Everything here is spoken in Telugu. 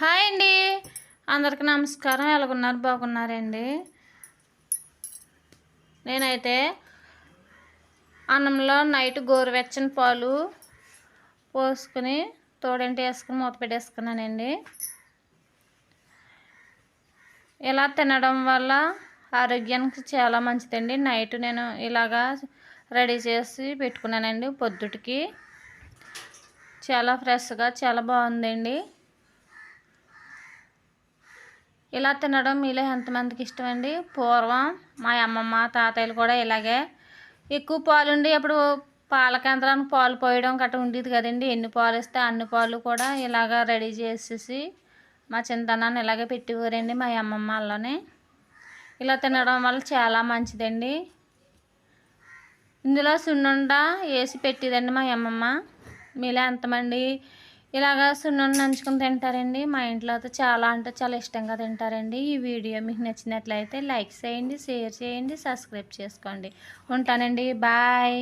హాయ్ అండి. అందరికి నమస్కారం. ఎలాగున్నారు? బాగున్నారండి? నేనైతే అన్నంలో నైట్ గోరువెచ్చని పాలు పోసుకుని తోడంటి వేసుకుని మూత పెట్టేసుకున్నానండి. ఇలా తినడం వల్ల ఆరోగ్యానికి చాలా మంచిదండి. నైట్ నేను ఇలాగా రెడీ చేసి పెట్టుకున్నానండి. పొద్దుటికి. చాలా ఫ్రెష్గా చాలా బాగుందండి. ఇలా తినడం మీలో ఎంతమందికి ఇష్టమండి? పూర్వం మా అమ్మమ్మ తాతయ్యలు కూడా ఇలాగే. ఎక్కువ పాలు ఉండి అప్పుడు పాల కేంద్రానికి పాలు పోయడం గట్రా ఉండేది కదండి. ఎన్ని పాలు ఇస్తే అన్ని పాలు కూడా ఇలాగ రెడీ చేసేసి మా చింతనాన్ని ఇలాగే పెట్టేవారండి మా అమ్మమ్మ వాళ్ళని. ఇలా తినడం వల్ల చాలా మంచిదండి. ఇందులో సున్నుండ వేసి పెట్టేదండి మా అమ్మమ్మ. మీలో ఎంతమంది ఇలాగా సున్నుండి నంచుకుని తింటారండి. మా ఇంట్లో అయితే చాలా అంటే చాలా ఇష్టంగా తింటారండి. ఈ వీడియో మీకు నచ్చినట్లయితే లైక్ చేయండి షేర్ చేయండి సబ్స్క్రైబ్ చేసుకోండి. ఉంటానండి. బాయ్.